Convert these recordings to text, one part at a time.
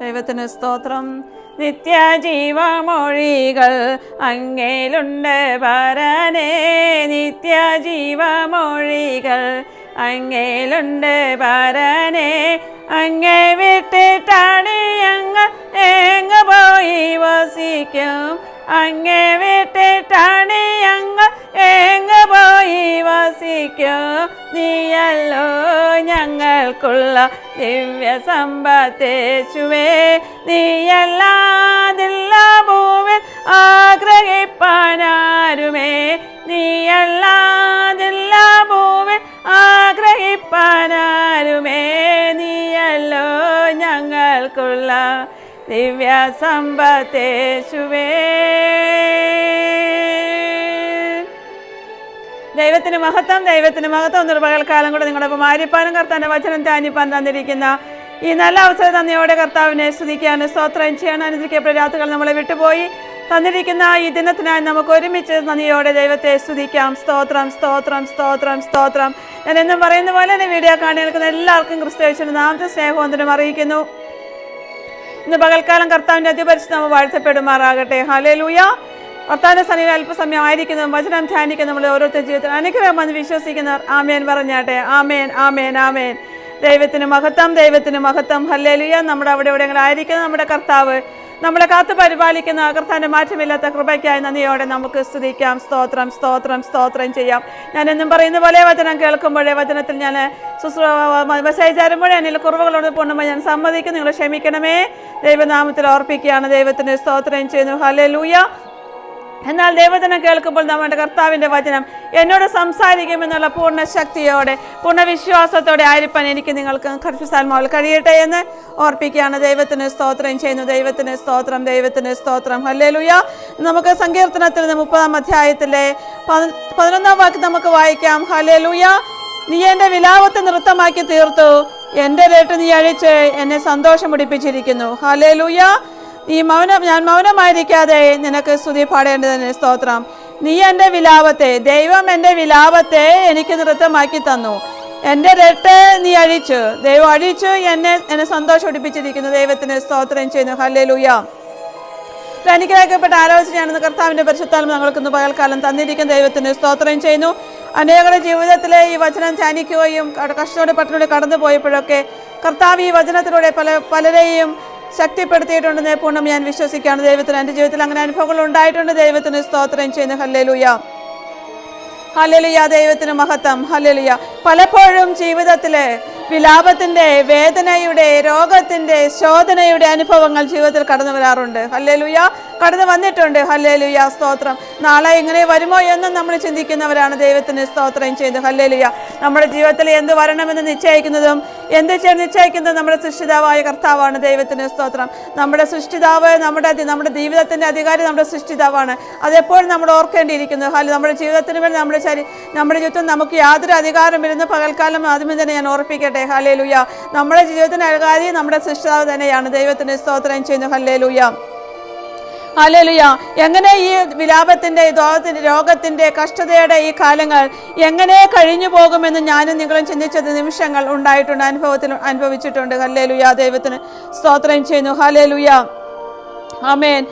ദൈവത്തിന് സ്തോത്രം. നിത്യജീവമൊഴികൾ അങ്ങേലുണ്ട് പരനേ. നിത്യജീവമൊഴികൾ അങ്ങേലുണ്ട് പരനേ. അങ്ങേ വിട്ടിട്ടാണ് ഞങ്ങൾ എങ്ങ് പോയി വസിക്കും. അങ്ങേ വിട്ടിട്ടാണ് ഞങ്ങൾ എങ്ങ് പോയി വസിക്കും? നീയല്ലോ ഞങ്ങൾക്കുള്ള ദിവ്യ സമ്പത്തേശുവേ. നീയല്ലാതില്ല ഭൂവിൽ ആഗ്രഹിപ്പാനാരുമേ? നീയല്ലാതില്ല ഭൂവിൽ ആഗ്രഹിപ്പാനാരുമേ? നീയല്ലോ ഞങ്ങൾക്കുള്ള ദിവ്യ സമ്പത്തേശുവേ. ദൈവത്തിന് മഹത്വം ദൈവത്തിന് മഹത്വം എന്നൊരു പകൽക്കാലം കൂടെ നിങ്ങളുടെ മാരിപ്പാനും കർത്താന്റെ വചനം താനിപ്പാൻ തന്നിരിക്കുന്ന ഈ നല്ല അവസരം നന്ദിയോടെ കർത്താവിനെ സ്തുതിക്കാനും സ്തോത്രം ചെയ്യാൻ അനുസരിക്കപ്പെട്ട രാത്രികൾ നമ്മളെ വിട്ടുപോയി. തന്നിരിക്കുന്ന ഈ ദിനത്തിനായി നമുക്ക് ഒരുമിച്ച് നന്ദിയോടെ ദൈവത്തെ സ്തുതിക്കാം. സ്തോത്രം സ്തോത്രം സ്തോത്രം സ്തോത്രം. ഞാൻ എന്നും പറയുന്ന പോലെ തന്നെ വീഡിയോ കാണി നിൽക്കുന്ന എല്ലാവർക്കും ക്രിസ്തേശ്വരൻ നാമത്തെ സ്നേഹവന്തനും അറിയിക്കുന്നു. ഇന്ന് പകൽക്കാലം കർത്താവിന്റെ അതിപരിശുദ്ധ വാഴ്ത്തപ്പെടുമാറാകട്ടെ. ഹലേ ഹലേലൂയ കർത്താവിന്റെ സന്നിധിയിൽ അല്പസമയം വചനം ധ്യാനിക്കുന്ന നമ്മൾ ഓരോരുത്തരുടെ ജീവിതത്തിൽ. അനുഗ്രഹമെന്ന് വിശ്വസിക്കുന്നവർ ആമേൻ പറഞ്ഞാട്ടെ. ആമേൻ ആമേൻ ആമേൻ. ദൈവത്തിന് മഹത്വം ദൈവത്തിന് മഹത്വം. ഹല്ലേലൂയ. നമ്മുടെ അവിടെ എവിടെയെങ്കിലും നമ്മുടെ കർത്താവ്. നമ്മളെ കാത്തു പരിപാലിക്കുന്ന കർത്താവിന്റെ മാറ്റമില്ലാത്ത കൃപയ്ക്കായി നന്ദിയോടെ നമുക്ക് സ്തുതിക്കാം. സ്തോത്രം സ്തോത്രം സ്തോത്രം ചെയ്യാം. ഞാൻ എന്നും പറയുന്ന പോലെ വചനം കേൾക്കുമ്പോഴേ വചനത്തിൽ ഞാൻ ശുശ്രൂ മെസ്സേജ് തരുമ്പോഴേ എന്നിൽ കുറവുകളോട് പൂർണമായി ഞാൻ സമ്മതിക്കും. നിങ്ങൾ ക്ഷമിക്കണമേ. ദൈവനാമത്തിൽ ഓർപ്പിക്കുകയാണ്. ദൈവത്തിന് സ്തോത്രം ചെയ്യുന്നു. ഹല്ലേലൂയ. എന്നാൽ ദൈവവചനം കേൾക്കുമ്പോൾ നമ്മുടെ കർത്താവിന്റെ വചനം എന്നോട് സംസാരിക്കുമെന്നുള്ള പൂർണ ശക്തിയോടെ പൂർണ വിശ്വാസത്തോടെ ആയിരിക്കാൻ എനിക്ക് നിങ്ങൾക്ക് കർപ്പിസാൽമാവിൽ കഴിയട്ടെ എന്ന് ഓർപ്പിക്കുകയാണ്. ദൈവത്തിന് സ്തോത്രം ചെയ്യുന്നു. ദൈവത്തിന് സ്തോത്രം. ദൈവത്തിന് സ്തോത്രം. ഹല്ലേലൂയ. നമുക്ക് സങ്കീർത്തനത്തിൽ നിന്ന് മുപ്പതാം അധ്യായത്തിലെ പതി- പതിനൊന്നാം വാക്ക് നമുക്ക് വായിക്കാം. ഹല്ലേലൂയ. നീ എന്റെ വിലാപത്തെ നൃത്തമാക്കി തീർത്തു. എന്റെ രേട്ട് നീ അഴിച്ച് എന്നെ സന്തോഷം പിടിപ്പിച്ചിരിക്കുന്നു. ഹല്ലേലൂയ. നീ മൗനം ഞാൻ മൗനമായിരിക്കാതെ നിനക്ക് സ്തുതി പാടേണ്ടതിന് സ്തോത്രം. നീ എന്റെ വിലാപത്തെ ദൈവം എന്റെ വിലാപത്തെ എനിക്ക് നൃത്തമാക്കി തന്നു. എന്റെ രട്ട് നീ അഴിച്ചു. ദൈവം അഴിച്ചു എന്നെ എന്നെ സന്തോഷം ഒടിപ്പിച്ചിരിക്കുന്നു ദൈവത്തിന് സ്തോത്രം ചെയ്യുന്നു. ഹല്ലേ ഹല്ലേലൂയ. അനുഗ്രഹിക്കപ്പെട്ട ആലോചനയാണെന്ന് കർത്താവിന്റെ പരിശുദ്ധാലും ഞങ്ങൾക്കിന്ന് പകൽക്കാലം തന്നിരിക്കുന്ന. ദൈവത്തിന് സ്തോത്രം ചെയ്യുന്നു. അനേകരുടെ ജീവിതത്തിലെ ഈ വചനം ധ്യാനിക്കുകയും പട്ടിലൂടെ കടന്നു പോയപ്പോഴൊക്കെ കർത്താവ് ഈ വചനത്തിലൂടെ പല പലരെയും ശക്തിപ്പെടുത്തിയിട്ടുണ്ടെന്ന് പൂർണം ഞാൻ വിശ്വസിക്കുകയാണ്. ദൈവത്തിന് എന്റെ ജീവിതത്തിൽ അങ്ങനെ അനുഭവങ്ങൾ ഉണ്ടായിട്ടുണ്ട്. ദൈവത്തിന് സ്തോത്രം ചെയ്യുന്ന. ഹല്ലേലൂയ. ഹല്ലേലൂയ ദൈവത്തിന് മഹത്വം. ഹല്ലേലൂയ. പലപ്പോഴും ജീവിതത്തിൽ വിലാപത്തിന്റെ വേദനയുടെ രോഗത്തിന്റെ ശോധനയുടെ അനുഭവങ്ങൾ ജീവിതത്തിൽ കടന്നു വരാറുണ്ട്. ഹല്ലേലൂയ. കടന്നു വന്നിട്ടുണ്ട്. ഹല്ലേലൂയ. സ്തോത്രം. നാളെ ഇങ്ങനെ വരുമോ എന്ന് നമ്മൾ ചിന്തിക്കുന്നവരാണ്. ദൈവത്തിന് സ്തോത്രം ചെയ്ത്. ഹല്ലേലൂയ. നമ്മുടെ ജീവിതത്തിൽ എന്ത് വരണമെന്ന് നിശ്ചയിക്കുന്നതും എന്ത് ചെയ്യാൻ നിശ്ചയിക്കുന്നതും നമ്മുടെ സൃഷ്ടിതാവായ കർത്താവാണ്. ദൈവത്തിന് സ്തോത്രം. നമ്മുടെ സൃഷ്ടിതാവ് നമ്മുടെ നമ്മുടെ ജീവിതത്തിന്റെ അധികാരി നമ്മുടെ സൃഷ്ടിതാവാണ്. അതെപ്പോഴും നമ്മൾ ഓർക്കേണ്ടിയിരിക്കുന്നു. ഹല്ല നമ്മുടെ ജീവിതത്തിന് വേണ്ടി നമ്മുടെ ശരി നമ്മുടെ ജീവിതത്തിൽ നമുക്ക് യാതൊരു അധികാരം ഇരുന്ന് പകൽക്കാലം ആദ്യമേ തന്നെ ഞാൻ ഓർപ്പിക്കട്ടെ. ഹല്ലേലൂയ. നമ്മുടെ ജീവിതത്തിന് അധികാരി നമ്മുടെ സൃഷ്ടിതാവ് തന്നെയാണ്. ദൈവത്തിന് സ്തോത്രം ചെയ്യുന്നു. ഹല്ലേലൂയ. ഹല്ലേലൂയ എങ്ങനെ ഈ വിലാപത്തിന്റെ ഈ രോഗത്തിന്റെ കഷ്ടതയുടെ ഈ കാലങ്ങൾ എങ്ങനെ കഴിഞ്ഞു പോകുമെന്ന് ഞാനും നിങ്ങളും ചിന്തിച്ചത് നിമിഷങ്ങൾ ഉണ്ടായിട്ടുണ്ട് അനുഭവത്തിൽ അനുഭവിച്ചിട്ടുണ്ട്. ഹല്ലേലുയ. ദൈവത്തിന് സ്തോത്രം ചെയ്യുന്നു. ഹല്ലേലൂയ. ആമേൻ.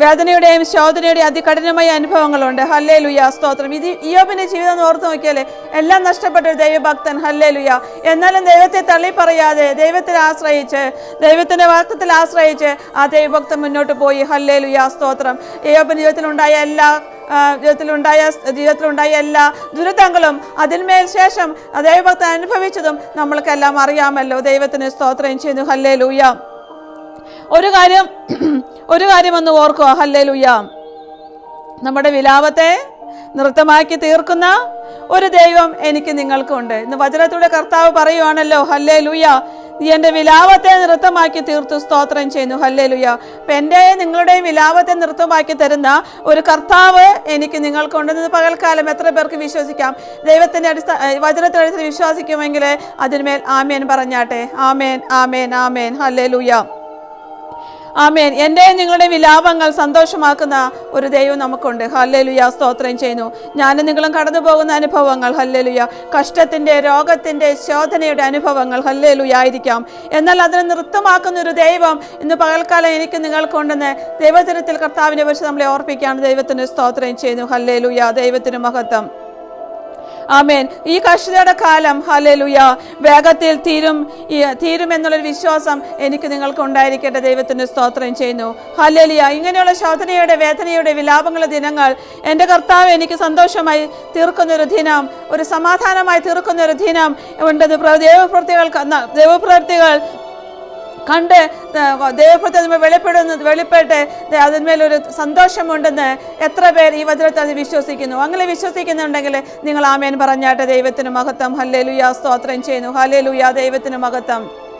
വേദനയുടെയും ശോധനയുടെയും അതികഠിനമായ അനുഭവങ്ങളുണ്ട്. ഹല്ലേ ലുയ സ്തോത്രം. ഇത് ഇയോബിന്റെ ജീവിതം ഓർത്തു നോക്കിയാലേ എല്ലാം നഷ്ടപ്പെട്ട ഒരു ദൈവഭക്തൻ ഹല്ലേ ലുയ എന്നാലും ദൈവത്തെ തള്ളി പറയാതെ ദൈവത്തിൽ ആശ്രയിച്ച് ദൈവത്തിന്റെ വാക്തത്തിൽ ആശ്രയിച്ച് ആ ദൈവഭക്തൻ മുന്നോട്ട് പോയി. ഹല്ലേ ലുയ സ്തോത്രം. ഇയോബിന്റെ ജീവിതത്തിലുണ്ടായ എല്ലാ ജീവിതത്തിലുണ്ടായ ജീവിതത്തിലുണ്ടായ എല്ലാ ദുരിതങ്ങളും അതിന്മേൽ ശേഷം ദൈവഭക്തൻ അനുഭവിച്ചതും നമ്മൾക്കെല്ലാം അറിയാമല്ലോ. ദൈവത്തിന് സ്തോത്രം ചെയ്യുന്നു. ഹല്ലേ ലൂയ ഒരു കാര്യം ഒരു കാര്യം ഒന്ന് ഓർക്കുക. ഹല്ലേ ഹല്ലേലൂയ. നമ്മുടെ വിലാപത്തെ നൃത്തമാക്കി തീർക്കുന്ന ഒരു ദൈവം എനിക്ക് നിങ്ങൾക്കുണ്ട്. ഇന്ന് വചനത്തിലൂടെ കർത്താവ് പറയുവാണല്ലോ ഹല്ലേ ലുയ്യ നീ എന്റെ വിലാപത്തെ നൃത്തമാക്കി തീർത്തു സ്തോത്രം ചെയ്യുന്നു. ഹല്ലേ ലുയ്യ അപ്പം എന്റെ നിങ്ങളുടെയും വിലാപത്തെ നൃത്തമാക്കി തരുന്ന ഒരു കർത്താവ് എനിക്ക് നിങ്ങൾക്കുണ്ടെന്ന് പകൽക്കാലം എത്ര പേർക്ക് വിശ്വസിക്കാം? ദൈവത്തിന്റെ അടിസ്ഥാന വചനത്തിന്റെ അടിസ്ഥാനം വിശ്വസിക്കുമെങ്കിൽ അതിന്മേൽ ആമേൻ പറഞ്ഞാട്ടെ. ആമേൻ ആമേൻ ആമേൻ. ഹല്ലേ ലൂയ ആമേൻ. എന്റെയും നിങ്ങളുടെ വിലാപങ്ങൾ സന്തോഷമാക്കുന്ന ഒരു ദൈവം നമുക്കുണ്ട്. ഹല്ലേലുയ. സ്തോത്രം ചെയ്യുന്നു. ഞാനും നിങ്ങളും കടന്നു പോകുന്ന അനുഭവങ്ങൾ ഹല്ലേലുയ. കഷ്ടത്തിന്റെ രോഗത്തിന്റെ ശോധനയുടെ അനുഭവങ്ങൾ ഹല്ലേലുയ ആയിരിക്കാം. എന്നാൽ അതിനെ നൃത്തമാക്കുന്ന ഒരു ദൈവം ഇന്ന് പകൽക്കാലം എനിക്ക് നിങ്ങൾക്കുണ്ടെന്ന് ദൈവചരത്തിൽ കർത്താവിനെ കുറിച്ച് നമ്മളെ ഓർപ്പിക്കുകയാണ്. ദൈവത്തിന് സ്തോത്രം ചെയ്യുന്നു. ഹല്ലേലുയ. ദൈവത്തിന് മഹത്വം. ആമേൻ. ഈ കഷ്ടതയുടെ കാലം ഹലലുയ വേഗത്തിൽ തീരും തീരും എന്നുള്ളൊരു വിശ്വാസം എനിക്ക് നിങ്ങൾക്ക് ഉണ്ടായിരിക്കേണ്ട ദൈവത്തിന് സ്തോത്രം ചെയ്യുന്നു. ഹലലിയ ഇങ്ങനെയുള്ള ശോധനയുടെ വേദനയുടെ വിലാപങ്ങളുടെ ദിനങ്ങൾ എന്റെ കർത്താവ് എനിക്ക് സന്തോഷമായി തീർക്കുന്നൊരു ദിനം ഒരു സമാധാനമായി തീർക്കുന്നൊരു ദിനം ഉണ്ടത് ദൈവപ്രവൃത്തികൾ ദൈവപ്രവൃത്തികൾ കണ്ട് ദൈവത്തെ നമ്മൾ വെളിപ്പെടുന്നത് വെളിപ്പെട്ട് അതിന്മേലൊരു സന്തോഷമുണ്ടെന്ന് എത്ര പേർ ഈ വചനത്തിൽ അത് വിശ്വസിക്കുന്നു. അങ്ങനെ വിശ്വസിക്കുന്നുണ്ടെങ്കിൽ നിങ്ങൾ ആമേൻ പറഞ്ഞാട്ടെ ദൈവത്തിന് മഹത്വം. ഹല്ലേലുയാ. സ്തോത്രം ചെയ്യുന്നു. ഹല്ലേലുയാ. ദൈവത്തിന് മഹത്വം.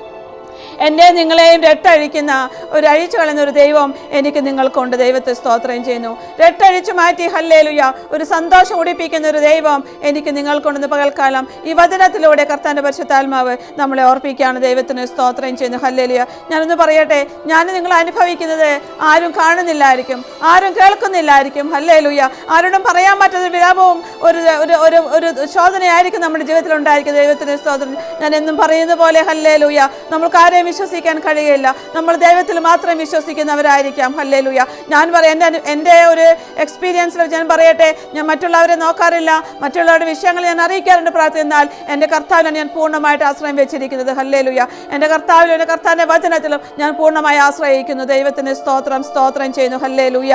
എന്നെ നിങ്ങളെയും രട്ടഴിക്കുന്ന ഒരു അഴിച്ചു കളയുന്ന ഒരു ദൈവം എനിക്ക് നിങ്ങൾക്കുണ്ട്. ദൈവത്തെ സ്തോത്രം ചെയ്യുന്നു. രട്ടഴിച്ചു മാറ്റി ഹല്ലേലുയ. ഒരു സന്തോഷം ഉടിപ്പിക്കുന്ന ഒരു ദൈവം എനിക്ക് നിങ്ങൾക്കുണ്ടെന്ന് പകൽക്കാലം ഈ വചനത്തിലൂടെ കർത്താന്റെ പരിശുദ്ധാത്മാവ് നമ്മളെ ഓർപ്പിക്കുകയാണ്. ദൈവത്തിന് സ്തോത്രം ചെയ്യുന്നു. ഹല്ലേലുയ. ഞാനൊന്ന് പറയട്ടെ ഞാൻ നിങ്ങൾ അനുഭവിക്കുന്നത് ആരും കാണുന്നില്ലായിരിക്കും ആരും കേൾക്കുന്നില്ലായിരിക്കും. ഹല്ലേലുയ. ആരോടും പറയാൻ പറ്റാത്ത വിലാപവും ഒരു ഒരു ഒരു ഒരു ശോധനയായിരിക്കും നമ്മുടെ ജീവിതത്തിൽ ഉണ്ടായിരിക്കും ദൈവത്തിന് സ്തോത്രം. ഞാൻ എന്നും പറയുന്ന പോലെ ഹല്ലേലുയ. നമ്മൾക്ക് ആരെയും വിശ്വസിക്കാൻ കഴിയില്ല. നമ്മൾ ദൈവത്തിൽ മാത്രം വിശ്വസിക്കുന്നവരായിരിക്കാം. ഹല്ലേലൂയ ഞാൻ പറയാം എന്റെ എന്റെ ഒരു എക്സ്പീരിയൻസിൽ ഞാൻ പറയട്ടെ ഞാൻ മറ്റുള്ളവരെ നോക്കാറില്ല. മറ്റുള്ളവരുടെ വിഷയങ്ങൾ ഞാൻ അറിയിക്കാറുണ്ട് പ്രാർത്ഥന എന്റെ കർത്താവിനാണ് ഞാൻ പൂർണമായിട്ട് ആശ്രയം വെച്ചിരിക്കുന്നത് ഹല്ലേലൂയ എന്റെ കർത്താവിലും എന്റെ കർത്താവിന്റെ വചനത്തിലും ഞാൻ പൂർണമായി ആശ്രയിക്കുന്നു. ദൈവത്തിന് സ്തോത്രം സ്തോത്രം ചെയ്യുന്നു. ഹല്ലേലൂയ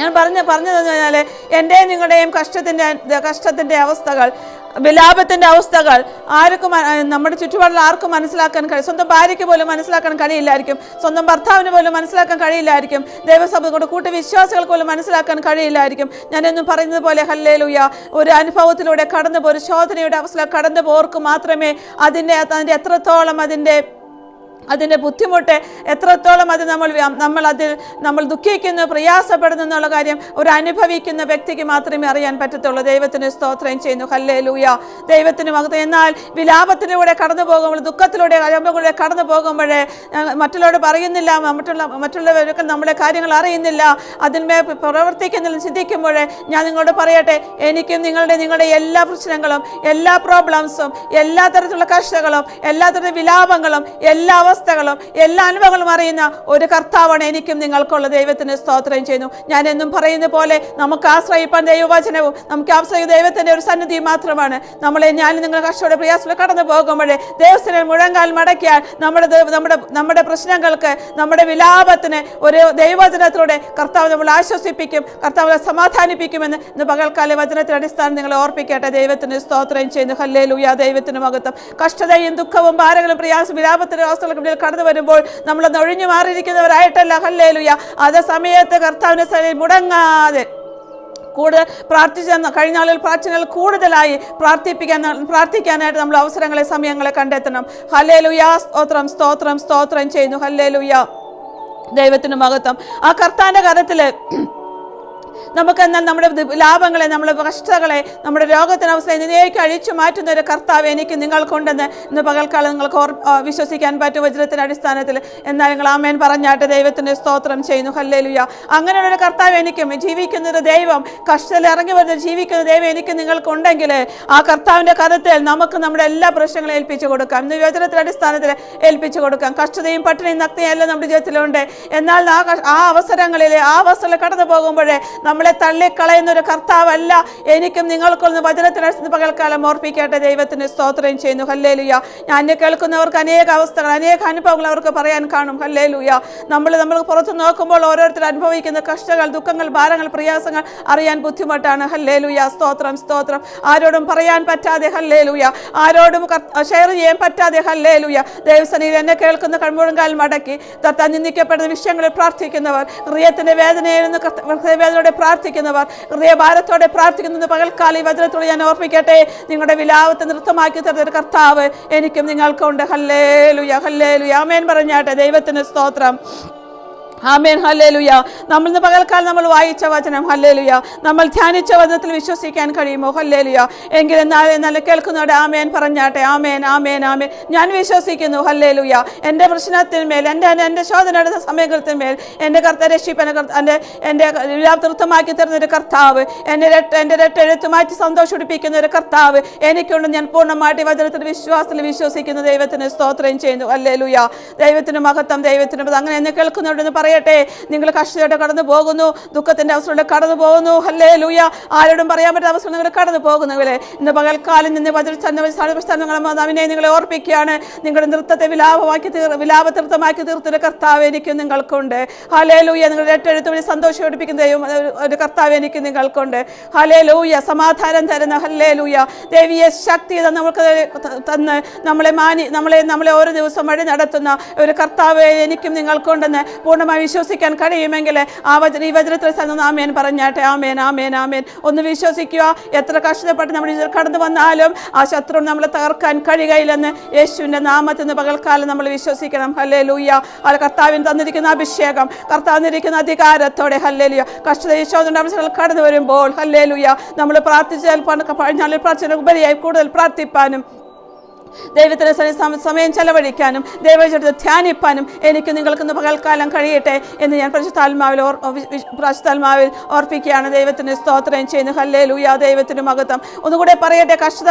ഞാൻ പറഞ്ഞ പറഞ്ഞതെന്ന് പറഞ്ഞാൽ എന്റെയും നിങ്ങളുടെയും കഷ്ടത്തിന്റെ കഷ്ടത്തിന്റെ അവസ്ഥകൾ വിലാപത്തിന്റെ അവസ്ഥകൾ ആർക്കും നമ്മുടെ ചുറ്റുപാടുള്ള ആർക്കും മനസ്സിലാക്കാൻ കഴിയും സ്വന്തം ഭാര്യയ്ക്ക് പോലും മനസ്സിലാക്കാൻ കഴിയില്ലായിരിക്കും. സ്വന്തം ഭർത്താവിന് പോലും മനസ്സിലാക്കാൻ കഴിയില്ലായിരിക്കും. ദൈവസഭ കൊണ്ട് കൂട്ടി വിശ്വാസികൾക്ക് പോലും മനസ്സിലാക്കാൻ കഴിയില്ലായിരിക്കും. ഞാനെന്നും പറയുന്നത് പോലെ ഹല്ലേലൂയ ഒരു അനുഭവത്തിലൂടെ കടന്നു പോയി ഒരു ശോധനയുടെ അവസ്ഥ കടന്നു പോർക്ക് മാത്രമേ അതിന്റെ അതിന്റെ എത്രത്തോളം അതിന്റെ അതിന്റെ ബുദ്ധിമുട്ട് എത്രത്തോളം അത് നമ്മൾ നമ്മൾ അതിൽ നമ്മൾ ദുഃഖിക്കുന്നു പ്രയാസപ്പെടുന്നു എന്നുള്ള കാര്യം ഒരു അനുഭവിക്കുന്ന വ്യക്തിക്ക് മാത്രമേ അറിയാൻ പറ്റത്തുള്ളൂ. ദൈവത്തിന് സ്തോത്രം ചെയ്യുന്നു. ഹല്ലേ ലൂയ ദൈവത്തിന് മകത്ത് എന്നാൽ വിലാപത്തിലൂടെ കടന്നു പോകുമ്പോൾ ദുഃഖത്തിലൂടെ അലമ്പുകളിലൂടെ കടന്നു പോകുമ്പോഴേ മറ്റുള്ളവർ പറയുന്നില്ല മറ്റുള്ള മറ്റുള്ളവരൊക്കെ നമ്മുടെ കാര്യങ്ങൾ അറിയുന്നില്ല. അതിന്മേ പ്രവർത്തിക്കുന്നില്ല ചിന്തിക്കുമ്പോഴേ ഞാൻ നിങ്ങളോട് പറയട്ടെ എനിക്കും നിങ്ങളുടെ നിങ്ങളുടെ എല്ലാ പ്രശ്നങ്ങളും എല്ലാ പ്രോബ്ലംസും എല്ലാ തരത്തിലുള്ള കഷ്ടങ്ങളും എല്ലാ തരത്തിലുള്ള വിലാപങ്ങളും എല്ലാ അവസ്ഥകളും എല്ലാ അനുഭവങ്ങളും അറിയുന്ന ഒരു കർത്താവാണ് എനിക്കും നിങ്ങൾക്കുള്ള ദൈവത്തിന് സ്തോത്രം ചെയ്യുന്നു. ഞാൻ എന്നും പറയുന്ന പോലെ നമുക്ക് ആശ്രയിപ്പാൻ ദൈവവചനവും നമുക്ക് ആശ്രയ ദൈവത്തിന്റെ ഒരു സന്നിധി മാത്രമാണ്. നമ്മളെ ഞാൻ നിങ്ങൾ കഷ്ടയുടെ പ്രയാസത്തിൽ കടന്നു പോകുമ്പോഴേ ദൈവസ്ഥനെ മുഴങ്കാൽ മടക്കിയാൽ നമ്മുടെ നമ്മുടെ നമ്മുടെ പ്രശ്നങ്ങൾക്ക് നമ്മുടെ വിലാപത്തിന് ഒരു ദൈവവചനത്തിലൂടെ കർത്താവ് നമ്മൾ ആശ്വസിപ്പിക്കും കർത്താവ് സമാധാനിപ്പിക്കുമെന്ന് ഇന്ന് പകൽക്കാല വചനത്തിന്റെ അടിസ്ഥാനം നിങ്ങൾ ഓർപ്പിക്കട്ടെ. ദൈവത്തിന് സ്തോത്രം ചെയ്യുന്നു. ഹല്ലേ ലൂയ ദൈവത്തിന് മഹത്വം. കഷ്ടതയും ദുഃഖവും ഭാരങ്ങളും പ്രയാസം വിലാപത്തിന്റെ അവസ്ഥകൾക്ക് മുന്നിൽ കടന്നു വരുമ്പോൾ നമ്മൾ ഒഴിഞ്ഞു മാറിയിരിക്കുന്നവരായിട്ടല്ല. ഹല്ലേ ലൂയ അതേ സമയത്ത് കർത്താവിനെ മുടങ്ങാതെ കൂടുതൽ പ്രാർത്ഥിച്ച കഴിഞ്ഞ ആളുകൾ പ്രാർത്ഥനകൾ കൂടുതലായി പ്രാർത്ഥിപ്പിക്കാൻ പ്രാർത്ഥിക്കാനായിട്ട് നമ്മൾ അവസരങ്ങളെ സമയങ്ങളെ കണ്ടെത്തണം. ഹല്ലേലൂയ. സ്തോത്രം സ്തോത്രം സ്തോത്രം ചെയ്യുന്നു. ഹല്ലേലൂയ. ദൈവത്തിന് മഹത്വം. ആ കർത്താന്റെ കരത്തിൽ നമുക്ക് എന്നാൽ നമ്മുടെ ലാഭങ്ങളെ നമ്മുടെ കഷ്ടതകളെ നമ്മുടെ രോഗത്തിന് അവസ്ഥയെ നിന്നേക്ക് അഴിച്ചു മാറ്റുന്ന ഒരു കർത്താവ് എനിക്ക് നിങ്ങൾക്കുണ്ടെന്ന് ഇന്ന് പകൽക്കാലം നിങ്ങൾക്ക് വിശ്വസിക്കാൻ പറ്റും വജ്രത്തിന്റെ അടിസ്ഥാനത്തിൽ. എന്നാൽ നിങ്ങൾ ആമേൻ പറഞ്ഞാട്ട് ദൈവത്തിന് സ്തോത്രം ചെയ്യുന്നു. ഹല്ലേലുയ. അങ്ങനെയുള്ള ഒരു കർത്താവ് എനിക്കും ജീവിക്കുന്ന ഒരു ദൈവം കഷ്ടത്തിൽ ഇറങ്ങി വരുന്ന ജീവിക്കുന്ന ദൈവം എനിക്ക് നിങ്ങൾക്കുണ്ടെങ്കിൽ ആ കർത്താവിന്റെ കഥത്തിൽ നമുക്ക് നമ്മുടെ എല്ലാ പ്രശ്നങ്ങളും ഏൽപ്പിച്ചു കൊടുക്കാം. ഇന്ന് വചനത്തിന്റെ അടിസ്ഥാനത്തിൽ ഏൽപ്പിച്ചു കൊടുക്കാം. കഷ്ടതയും പട്ടിണിയും നഗ്നയും എല്ലാം നമ്മുടെ ജീവിതത്തിലുണ്ട്. എന്നാൽ ആ ആ അവസരങ്ങളിൽ ആ അവസരത്തിൽ കടന്നു പോകുമ്പോഴേ നമ്മളെ തള്ളിക്കളയുന്ന ഒരു കർത്താവല്ല. എനിക്കും നിങ്ങൾക്കൊന്ന് വചനത്തിന് പകൽക്കാലം ഓർപ്പിക്കേണ്ട ദൈവത്തിന് സ്തോത്രം ചെയ്യുന്നു. ഹല്ലേലുയ. ഞാൻ എന്നെ കേൾക്കുന്നവർക്ക് അനേക അവസ്ഥകൾ അനേക അനുഭവങ്ങൾ അവർക്ക് പറയാൻ കാണും. ഹല്ലേലുയ. നമ്മൾ നമ്മൾ പുറത്ത് നോക്കുമ്പോൾ ഓരോരുത്തർ അനുഭവിക്കുന്ന കഷ്ടകൾ ദുഃഖങ്ങൾ ഭാരങ്ങൾ പ്രയാസങ്ങൾ അറിയാൻ ബുദ്ധിമുട്ടാണ്. ഹല്ലേലുയ. സ്തോത്രം സ്തോത്രം. ആരോടും പറയാൻ പറ്റാതെ ഹല്ലേലുയ. ആരോടും ഷെയർ ചെയ്യാൻ പറ്റാതെ ഹല്ലേലുയ. ദൈവസനയിൽ എന്നെ കേൾക്കുന്ന കൺമുഴങ്കാൽ മടക്കി. തത്ത നിന്ദിക്കപ്പെടുന്ന വിഷയങ്ങളിൽ പ്രാർത്ഥിക്കുന്നവർ ഹൃദയത്തിന്റെ വേദനയിൽ നിന്ന് ഹൃദയവേദനയോടെ പ്രാർത്ഥിക്കുന്നവർ. ഹൃദയഭാരത്തോടെ പ്രാർത്ഥിക്കുന്നത് പകൽക്കാലി വചനത്തോടെ ഞാൻ ഓർമ്മിക്കട്ടെ. നിങ്ങളുടെ വിലാപത്തെ നൃത്തമാക്കി തരുന്ന ഒരു കർത്താവ് എനിക്കും നിങ്ങൾക്കുണ്ട് ഹല്ലേ ലുയ ആമേൻ പറഞ്ഞാട്ടെ. ദൈവത്തിന് സ്തോത്രം. ആമേൻ ഹല്ലേലുയ. നമ്മൾ ഇന്ന് പകൽക്കാലം നമ്മൾ വായിച്ച വചനം ഹല്ലേലുയ. നമ്മൾ ധ്യാനിച്ച വചനത്തിൽ വിശ്വസിക്കാൻ കഴിയുമോ? ഹല്ലേലുയ. എങ്കിലും നാളെ നല്ല കേൾക്കുന്നവരുടെ ആമേൻ പറഞ്ഞാട്ടെ. ആമേൻ ആമേൻ ആമേൻ. ഞാൻ വിശ്വസിക്കുന്നു ഹല്ലേലുയ. എന്റെ പ്രശ്നത്തിന്മേൽ എന്റെ എന്റെ ശോധനയുടെ സമയത്തിന്മേൽ എന്റെ കർത്ത രക്ഷിപ്പന എന്റെ എന്റെ തൃത്വമാക്കി തരുന്ന ഒരു കർത്താവ് എന്റെ രട്ട എന്റെ രട്ടെഴുത്ത് മാറ്റി സന്തോഷിപ്പിക്കുന്ന ഒരു കർത്താവ് എനിക്കുണ്ട് ഞാൻ പൂർണമായിട്ട് വചനത്തിൽ വിശ്വാസത്തിൽ വിശ്വസിക്കുന്ന. ദൈവത്തിന് സ്തോത്രം ചെയ്യുന്നു. ഹല്ലേലുയ. ദൈവത്തിന് മഹത്വം ദൈവത്തിന്. അങ്ങനെ എന്നെ കേൾക്കുന്നുണ്ടെന്ന് പറയട്ടെ? നിങ്ങൾ കഷ്ടതയോടെ കടന്നു പോകുന്നു. ദുഃഖത്തിന്റെ അവസരങ്ങളിൽ കടന്നു പോകുന്നു. ഹല്ലേ ലൂയ ആരോടും പറയാൻ പറ്റുന്ന അവസരം നിങ്ങൾ കടന്നു പോകുന്നവരെ ഇന്ന് പകൽക്കാലം നിന്ന് മാതാവിനെ നിങ്ങളെ ഓർപ്പിക്കുകയാണ്. നിങ്ങളുടെ നൃത്തത്തെ വിലാപമാക്കി തീർ വിലാപ തീർത്ഥമാക്കി തീർത്തൊരു കർത്താവ് എനിക്ക് നിങ്ങൾക്കുണ്ട്. ഹലേ ലൂയ നിങ്ങളുടെ ഏറ്റെഴുത്ത് വഴി സന്തോഷം പഠിപ്പിക്കുന്ന ഒരു- കർത്താവ് എനിക്ക് നിങ്ങൾക്കുണ്ട്. ഹലേ ലൂയ സമാധാനം തരുന്ന ഹല്ലേ ലൂയ ദേവിയെ ശക്തി നമുക്ക് തന്ന് നമ്മളെ മാനി നമ്മളെ നമ്മളെ ഓരോ ദിവസം വഴി നടത്തുന്ന ഒരു കർത്താവ് എനിക്കും നിങ്ങൾക്കുണ്ടെന്ന് പൂർണമായി വിശ്വസിക്കാൻ കഴിയുമെങ്കിൽ ആ വചന ഈ വചനത്തിൽ സ്ഥലം ആമേൻ പറഞ്ഞാട്ടെ. ആമേൻ ആമേൻ ആമേൻ. ഒന്ന് വിശ്വസിക്കുക. എത്ര കഷ്ടപ്പെട്ട് ഇതിൽ കടന്നു വന്നാലും ആ ശത്രു നമ്മളെ തകർക്കാൻ കഴിയുകയില്ലെന്ന് യേശുവിന്റെ നാമത്തിൽ നിന്ന് പകൽക്കാലം നമ്മൾ വിശ്വസിക്കണം. ഹല്ലേ ലൂയ്യ അല്ല കർത്താവിന് തന്നിരിക്കുന്ന അഭിഷേകം കർത്താവ് തന്നിരിക്കുന്ന അധികാരത്തോടെ ഹല്ലേ ലുയ്യ കഷ്ടത അവസരങ്ങൾ കടന്നു വരുമ്പോൾ ഹല്ലേ ലുയ്യ നമ്മൾ പ്രാർത്ഥിച്ചാൽ പറഞ്ഞാൽ പ്രാർത്ഥന ഉപരിയായി കൂടുതൽ പ്രാർത്ഥിപ്പാനും ദൈവത്തിന് സമയം ചെലവഴിക്കാനും ദൈവചരിത്രം ധ്യാനിപ്പാനും എനിക്ക് നിങ്ങൾക്കൊന്ന് പകൽക്കാലം കഴിയട്ടെ എന്ന് ഞാൻ പരിശുദ്ധാത്മാവിൽ ഓർ പരിശുദ്ധാത്മാവിൽ ഓർപ്പിക്കുകയാണ്. ദൈവത്തിന് സ്തോത്രം ചെയ്യുന്നു. ഹല്ലേ ലൂയ ദൈവത്തിന് മഹത്വം. ഒന്നുകൂടെ പറയട്ടെ കഷ്ടത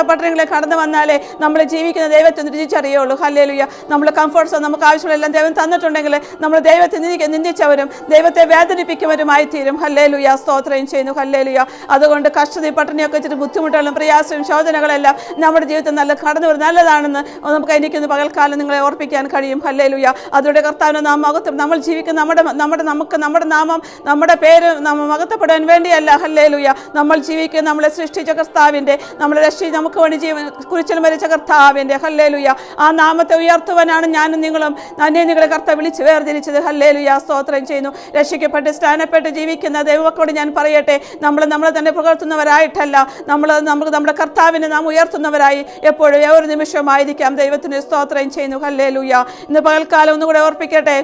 കടന്നു വന്നാലേ നമ്മൾ ജീവിക്കുന്ന ദൈവത്തെ രുചിച്ചറിയുള്ളൂ ഹല്ലേ ലൂയ നമ്മൾ കംഫർട്ട്സ് നമുക്ക് ആവശ്യമുള്ളതെല്ലാം ദൈവം തന്നിട്ടുണ്ടെങ്കിൽ നമ്മൾ ദൈവത്തെ നിന്ദിച്ചവരും ദൈവത്തെ വേദനിപ്പിക്കുന്നവരുമായി തീരും ഹല്ലേ ലൂയ സ്തോത്രം ചെയ്യുന്നു. ഹല്ലേ ലൂയ അതുകൊണ്ട് കഷ്ടത പട്ടണിയൊക്കെ ഇച്ചിരി ബുദ്ധിമുട്ടുകളും പ്രയാസവും ശോധനകളെല്ലാം നമ്മുടെ ജീവിതത്തിൽ നല്ല കടന്നു വരും. നല്ലതാണെന്ന് നമുക്ക് അതിനേക്കൊന്ന് പകൽക്കാലം നിങ്ങളെ ഓർപ്പിക്കാൻ കഴിയും. ഹല്ലേലൂയ. അതിലൂടെ കർത്താവിന്റെ നാം മകത്വം നമ്മൾ ജീവിക്കുന്ന നമ്മുടെ നമ്മുടെ നമുക്ക് നമ്മുടെ നാമം നമ്മുടെ പേര് നമ്മ മകത്തപ്പെടാൻ വേണ്ടിയല്ല. ഹല്ലേലൂയ. നമ്മൾ ജീവിക്കുന്ന നമ്മളെ സൃഷ്ടിച്ച കർത്താവിന്റെ നമ്മളെ രക്ഷി നമുക്ക് വേണ്ടി ജീവൻ കുറിച്ചിൽ മരിച്ച കർത്താവിന്റെ. ഹല്ലേലൂയ. ആ നാമത്തെ ഉയർത്തുവാനാണ് ഞാനും നിങ്ങളും തന്നെ നിങ്ങളെ കർത്താവ് വിളിച്ച് വേർതിരിച്ചത്. ഹല്ലേലൂയ. സ്തോത്രം ചെയ്യുന്നു. രക്ഷിക്കപ്പെട്ട് സ്നാനപ്പെട്ട് ജീവിക്കുന്ന ദൈവക്കോട് ഞാൻ പറയട്ടെ. നമ്മൾ നമ്മളെ തന്നെ പുകഴ്ത്തുന്നവരായിട്ടല്ല. നമ്മൾ നമുക്ക് നമ്മുടെ കർത്താവിനെ നാം ഉയർത്തുന്നവരായി എപ്പോഴും ഒരു നിമിഷമായിരിക്കാം ദൈവത്തിന് സ്തോത്രം ചെയ്യുന്നു. ഹല്ലേ ഹല്ലേലൂയ. ഇന്ന് പകൽക്കാലം ഒന്നുകൂടെ ഓർപ്പിക്കട്ടെ.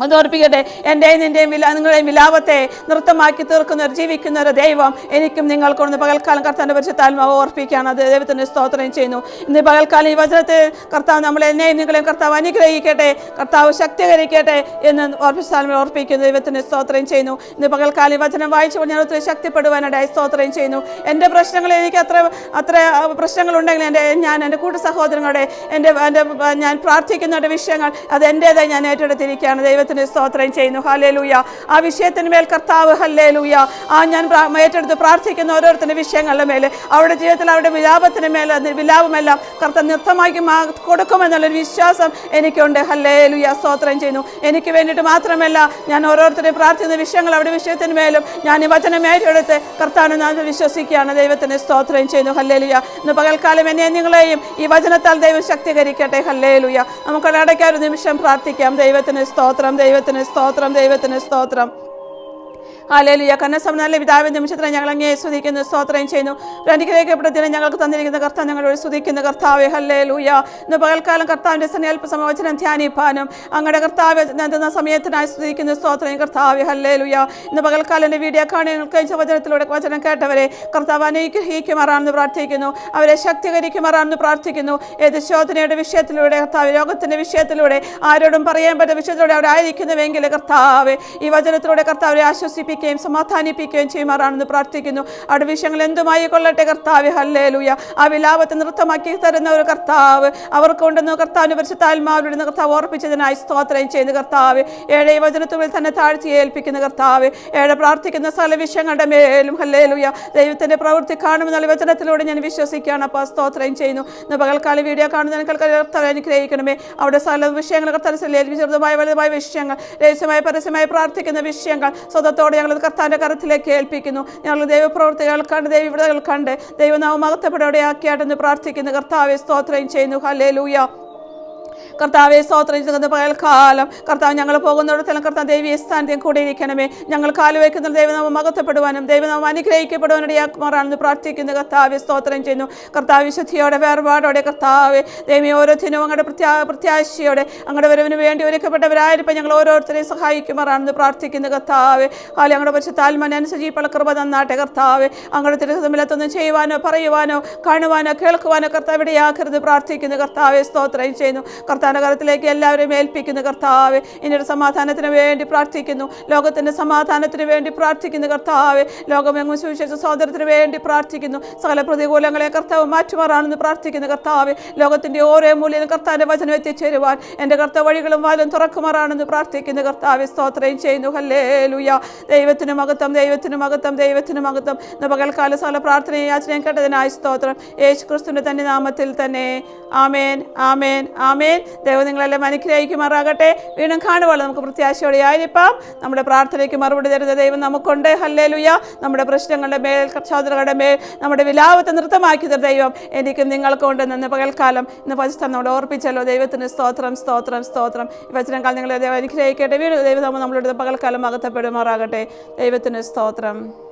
ഒന്ന് ഓർപ്പിക്കട്ടെ എന്റെയും നിന്റെയും വില നിങ്ങളുടെയും വിലാപത്തെ നൃത്തമാക്കി തീർക്കുന്ന ഒരു ജീവിക്കുന്ന ഒരു ദൈവം എനിക്കും നിങ്ങൾക്കൊന്ന് പകൽക്കാലം കർത്താവിന്റെ പരിശുദ്ധാത്മാവ് ഓർപ്പിക്കുകയാണ്. അത് ദൈവത്തിന് സ്തോത്രം ചെയ്യുന്നു. ഇന്ന് പകൽക്കാലം ഈ വചനത്തിൽ കർത്താവ് നമ്മളെ എന്നെയും നിങ്ങളെയും കർത്താവ് അനുഗ്രഹിക്കട്ടെ കർത്താവ് ശക്തീകരിക്കട്ടെ എന്ന് ഓർപ്പിച്ചാൽ ഓർപ്പിക്കുന്നു. ദൈവത്തിന് സ്തോത്രം ചെയ്യുന്നു. ഇന്ന് പകൽക്കാലം ഈ വചനം വായിച്ചപ്പോൾ ഞാൻ ഒത്തിരി ശക്തിപ്പെടുവാനായി സ്തോത്രം ചെയ്യുന്നു. എന്റെ പ്രശ്നങ്ങൾ എനിക്ക് അത്ര അത്ര പ്രശ്നങ്ങളുണ്ടെങ്കിൽ എന്റെ ഞാൻ എന്റെ കൂട്ടു സഹോദരങ്ങളുടെ എന്റെ എന്റെ ഞാൻ പ്രാർത്ഥിക്കുന്ന വിഷയങ്ങൾ അത് എന്റേതായി ഞാൻ ഏറ്റെടുത്തിരിക്കുകയാണ്. ദൈവത്തിന് സ്തോത്രം ചെയ്യുന്നു. ഹല്ലേലൂയ. ആ വിഷയത്തിന് മേൽ കർത്താവ് ഹല്ലേലൂയ. ആ ഞാൻ ഏറ്റെടുത്ത് പ്രാർത്ഥിക്കുന്ന ഓരോരുത്തരുടെ വിഷയങ്ങളുടെ മേൽ അവരുടെ ജീവിതത്തിൽ അവരുടെ വിലാപത്തിന് മേൽ വിലാപമെല്ലാം കർത്താവ് നൃത്തമാക്കി കൊടുക്കുമെന്നുള്ളൊരു വിശ്വാസം എനിക്കുണ്ട്. ഹല്ലേലൂയ. സ്തോത്രം ചെയ്യുന്നു. എനിക്ക് വേണ്ടിയിട്ട് മാത്രമല്ല ഞാൻ ഓരോരുത്തരെയും പ്രാർത്ഥിക്കുന്ന വിഷയങ്ങൾ അവരുടെ വിഷയത്തിന് മേലും ഞാൻ ഈ വചനം ഏറ്റെടുത്ത് കർത്താവിനെ ഞാൻ വിശ്വസിക്കുകയാണ്. ദൈവത്തിന് സ്തോത്രം ചെയ്യുന്നു. ഹല്ലേലൂയ. ഇന്ന് പകൽക്കാലം എന്നെ നിങ്ങളെയും ഈ വചനത്താൽ ദൈവം ശക്തീകരിക്കട്ടെ. ഹല്ലേലൂയ. നമുക്ക് അടയ്ക്കാൻ ഒരു നിമിഷം പ്രാർത്ഥിക്കാം. ദൈവത്തിന് സ്തോത്രം. ദൈവത്തിന് സ്തോത്രം ദൈവത്തിന് സ്തോത്രം. ഹാലേലുയ കന്നസമനാലെ പിതാവ് നിമിഷത്തിന് ഞങ്ങൾ അങ്ങേ സ്തുതിക്കുന്നു സ്തോത്രം ചെയ്യുന്നു. അനുഗ്രഹിക്കപ്പെട്ട ദിനം ഞങ്ങൾക്ക് തന്നിരിക്കുന്ന കർത്താവ് ഞങ്ങളോട് സ്തുതിക്കുന്ന. കർത്താവെ ഹല്ലേലൂയ. ഇന്ന് പകൽക്കാലം കർത്താവിന്റെ സന്യാൽപ്പ സമവചനം ധ്യാനിപ്പാനും അങ്ങയുടെ കർത്താവ് നൽകുന്ന സമയത്തിനായി സ്തുതിക്കുന്ന സ്തോത്രം കർത്താവെ ഹല്ലേലൂയ. ഇന്ന് പകൽക്കാലം എന്റെ വീഡിയോ കാണികൾക്ക് വചനത്തിലൂടെ വചനം കേട്ടവരെ കർത്താവ് അനുഗ്രഹിക്കുമാറാണെന്ന് പ്രാർത്ഥിക്കുന്നു. അവരെ ശക്തീകരിക്കുമാറാണെന്ന് പ്രാർത്ഥിക്കുന്നു. ഏത് ശോധനയുടെ വിഷയത്തിലൂടെ കർത്താവ് രോഗത്തിന്റെ വിഷയത്തിലൂടെ ആരോടും പറയാൻ പറ്റുന്ന വിഷയത്തിലൂടെ അവരായിരിക്കുന്നുവെങ്കിൽ കർത്താവ് ഈ വചനത്തിലൂടെ കർത്താവരെ ആശ്വസിപ്പിക്കുകയും സമാധാനിപ്പിക്കുകയും ചെയ്യുമാറാണെന്ന് പ്രാർത്ഥിക്കുന്നു. അവിടെ വിഷയങ്ങൾ എന്തുമായി കൊള്ളട്ടെ കർത്താവ്? ഹല്ലേലൂയ. ആ വിലാപത്തെ നൃത്തമാക്കി തരുന്ന ഒരു കർത്താവ്. അവർക്ക് കൊണ്ടുവന്ന കർത്താവിന് പരിശുദ്ധാത്മാവിലൂടെ കർത്താവ് ഓർപ്പിച്ചതിനായി സ്തോത്രം ചെയ്യുന്ന കർത്താവ്. ഏഴേ ഈ തന്നെ താഴ്ത്തി ഏൽപ്പിക്കുന്ന കർത്താവ്. ഏഴ് പ്രാർത്ഥിക്കുന്ന സകല വിഷയങ്ങളുടെ മേലും ഹല്ലേലൂയ. ദൈവത്തിന്റെ പ്രവൃത്തി കാണുമെന്നുള്ള വചനത്തിലൂടെ ഞാൻ വിശ്വസിക്കുകയാണ്. അപ്പോൾ സ്തോത്രം ചെയ്യുന്നു. ഇന്ന് പകൽക്കാല വീഡിയോ കാണുന്ന കർത്താവ് അനുഗ്രഹിക്കണമേ. അവിടെ സകല വിഷയങ്ങൾ കർത്താവ് ചെറുതുമായ വലുതുമായ വിഷയങ്ങൾ രഹസ്യമായ പരസ്യമായി പ്രാർത്ഥിക്കുന്ന വിഷയങ്ങൾ സ്വതത്തോടെ ഞങ്ങൾ കർത്താവിന്റെ കരത്തിലേക്ക് ഏൽപ്പിക്കുന്നു. ഞങ്ങൾ ദൈവപ്രവർത്തികൾ കണ്ട് ദൈവവിടകൾ കണ്ട് ദൈവനാമകത്തപ്പെടോടെ ആക്കിയാട്ടെന്ന് പ്രാർത്ഥിക്കുന്നു. കർത്താവെ സ്തോത്രം ചെയ്യുന്നു. ഹല്ലേ കർത്താവെ സ്തോത്രം. പകൽക്കാലം കർത്താവ് ഞങ്ങൾ പോകുന്നിടത്തെല്ലാം കർത്താവ് ദൈവീയ സ്ഥാനത്തെ കൂടെ ഇരിക്കണമേ ഞങ്ങൾ കാലുവയ്ക്കുന്ന ദൈവനാമം മകത്തപ്പെടുവാനും ദൈവനാമം അനുഗ്രഹിക്കപ്പെടുവാനും ഇടയാക്കുമാറാണെന്ന് പ്രാർത്ഥിക്കുന്നു കർത്താവെ സ്തോത്രം ചെയ്യുന്നു. കർത്താവ് വിശുദ്ധിയോടെ വേർപാടോടെ കർത്താവെ ദൈവം ഓരോ ദിനവും അങ്ങയുടെ പ്രത്യാ പ്രത്യാശയോടെ അങ്ങയുടെ വരവിന് വേണ്ടി ഒരുക്കപ്പെട്ടവരായിരിക്കും ഞങ്ങൾ ഓരോരുത്തരെയും സഹായിക്കുമാറാണെന്ന് പ്രാർത്ഥിക്കുന്നു കർത്താവെ കാലം ഞങ്ങളുടെ പക്ഷെ താൽമനുസരിച്ച് ഈ പളക്കൃപ നന്നാട്ടെ. കർത്താവെ അങ്ങയുടെ തിരുസമിലത്തൊന്നും ചെയ്യുവാനോ പറയുവാനോ കാണുവാനോ കേൾക്കുവാനോ കർത്താവ് ഇടയാക്കരുത് പ്രാർത്ഥിക്കുന്നു. കർത്താവെ സ്തോത്രം ചെയ്യുന്നു. കർത്താവിന്റെ കരത്തിലേക്ക് എല്ലാവരെയും ഏൽപ്പിക്കുന്നു കർത്താവ്. ഇനിയൊരു സമാധാനത്തിന് വേണ്ടി പ്രാർത്ഥിക്കുന്നു. ലോകത്തിന്റെ സമാധാനത്തിന് വേണ്ടി പ്രാർത്ഥിക്കുന്നു കർത്താവ്. ലോകമെങ്ങും സുവിശേഷ സ്വാതന്ത്ര്യത്തിന് വേണ്ടി പ്രാർത്ഥിക്കുന്നു. സകല പ്രതികൂലങ്ങളെ കർത്താവ് മാറ്റുമാറാണെന്ന് പ്രാർത്ഥിക്കുന്നു കർത്താവ്. ലോകത്തിന്റെ ഓരോ മൂല്യം കർത്താവിന്റെ വചനം എത്തിച്ചേരുവാൻ എന്റെ കർത്താവ് വഴികളും വാലും തുറക്കുമാറാണെന്ന് പ്രാർത്ഥിക്കുന്നു കർത്താവ്. സ്തോത്രം ചെയ്യുന്നു. ഹല്ലേ ലുയ ദൈവത്തിന് മഹത്വം ദൈവത്തിന് മഹത്വം ദൈവത്തിന് ഇന്ന് പകൽക്കാല സകല പ്രാർത്ഥനയും യാചനയും കേട്ടതിനായി സ്തോത്രം. യേശു ക്രിസ്തുവിന്റെ തന്നെ നാമത്തിൽ തന്നെ. ആമേൻ ആമേൻ ആമേൻ. ദൈവം നിങ്ങളെല്ലാം അനുഗ്രഹിക്കുമാറാകട്ടെ. വീണ്ടും കാണുവാളോ നമുക്ക് പ്രത്യാശയോടെ ആയിരിക്കാം. നമ്മുടെ പ്രാർത്ഥനയ്ക്ക് മറുപടി തരുന്ന ദൈവം നമുക്കുണ്ട്. ഹല്ലേ ലുയ നമ്മുടെ പ്രശ്നങ്ങളുടെ മേൽ ചോദനകളുടെ മേൽ നമ്മുടെ വിലാപത്തെ നൃത്തമാക്കി തരുന്ന ദൈവം എനിക്കും നിങ്ങൾക്കും ഉണ്ട് നിന്ന് പകൽക്കാലം ഇന്ന് വചനം നമ്മൾ ഓർപ്പിച്ചല്ലോ. ദൈവത്തിന് സ്തോത്രം സ്തോത്രം സ്തോത്രം. വചനക്കാലം നിങ്ങളെ ദൈവം അനുഗ്രഹിക്കട്ടെ. വീണ്ടും ദൈവം നമ്മളുടെ പകൽക്കാലം അകത്തപ്പെടുമാറാകട്ടെ. ദൈവത്തിന് സ്തോത്രം.